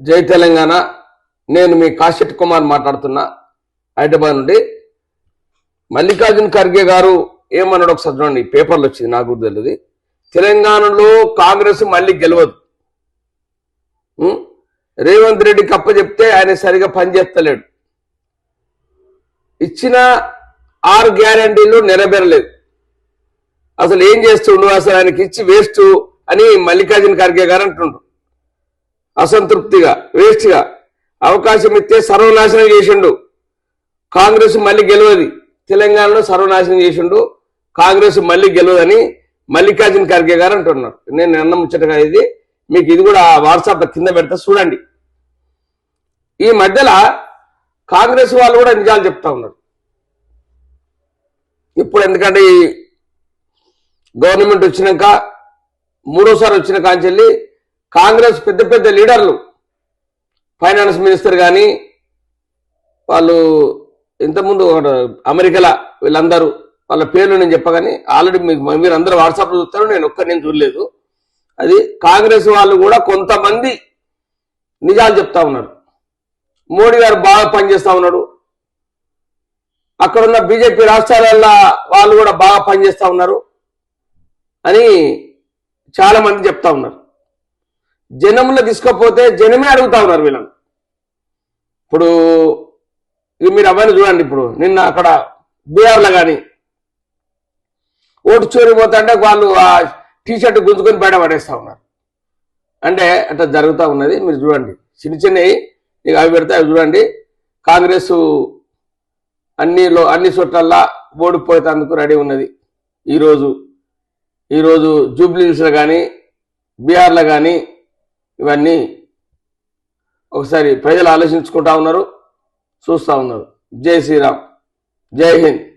జై తెలంగాణ. నేను మీ కాశెట్ కుమార్ మాట్లాడుతున్నా. హైదరాబాద్ నుండి. మల్లికార్జున ఖర్గే గారు ఏమన్నాడు ఒకసారి చూడండి. పేపర్లు వచ్చింది నాకు తెలియదు తెలంగాణలో కాంగ్రెస్ మళ్ళీ గెలవదు. రేవంత్ రెడ్డికి కప్ప చెప్తే ఆయన సరిగా పనిచేస్తలేడు ఇచ్చిన ఆరు గ్యారంటీలు నెరవేరలేదు. అసలు ఏం చేస్తుండు? అసలు ఆయనకి ఇచ్చి వేస్ట్ అని మల్లికార్జున ఖర్గే గారు అంటుండ్రు. అసంతృప్తిగా వేస్ట్గా. అవకాశం ఇస్తే సర్వనాశనం చేసిండు. కాంగ్రెస్ మళ్ళీ గెలవది. తెలంగాణలో సర్వనాశనం చేసిండు. కాంగ్రెస్ మళ్ళీ గెలవదని మల్లికార్జున ఖర్గే గారు అంటున్నారు. నేను నిన్న ముచ్చటగా ఇది. మీకు ఇది కూడా వాట్సాప్ కింద పెడతా చూడండి. ఈ మధ్యలో కాంగ్రెస్ వాళ్ళు కూడా నిజాలు చెప్తా ఉన్నారు. ఇప్పుడు ఎందుకంటే ఈ గవర్నమెంట్ వచ్చినాక మూడోసారి వచ్చిన కాంచెల్లి కాంగ్రెస్ పెద్ద పెద్ద లీడర్లు ఫైనాన్స్ మినిస్టర్ కానీ వాళ్ళు ఇంతకుముందు ఒక అమెరికాలో వీళ్ళందరూ వాళ్ళ పేర్లు నేను చెప్పగానే ఆల్రెడీ మీకు మీరు అందరూ వాట్సాప్లో చూస్తారు నేను ఒక్క నేను చూడలేదు. అది కాంగ్రెస్ వాళ్ళు కూడా కొంతమంది నిజాలు చెప్తా ఉన్నారు. మోడీ గారు బాగా పనిచేస్తా ఉన్నాడు. అక్కడున్న బీజేపీ రాష్ట్రాలల్లో వాళ్ళు కూడా బాగా పనిచేస్తా ఉన్నారు అని చాలా మంది చెప్తా ఉన్నారు. జనంలో తీసుకపోతే జనమే అడుగుతా ఉన్నారు వీళ్ళని. ఇప్పుడు మీరు అవన్నీ చూడండి ఇప్పుడు. నిన్న అక్కడ బీఆర్లో కానీ ఓటు చోరిపోతుంటే వాళ్ళు ఆ టీషర్ట్ గుంజుకొని బయట పడేస్తా ఉన్నారు. అంటే అట్లా జరుగుతూ ఉన్నది. మీరు చూడండి. చిన్న చిన్నవి అవి పెడితే అవి చూడండి. కాంగ్రెస్ అన్నిలో అన్ని చోట్లల్లా ఓడిపోయేందుకు రెడీ ఉన్నది. ఈరోజు ఈరోజు జూబ్లీస్లో కానీ బీహార్లో కానీ ఇవన్నీ ఒకసారి ప్రజలు ఆలోచించుకుంటా ఉన్నారు చూస్తూ ఉన్నారు. జై శ్రీరామ్. జై హింద్.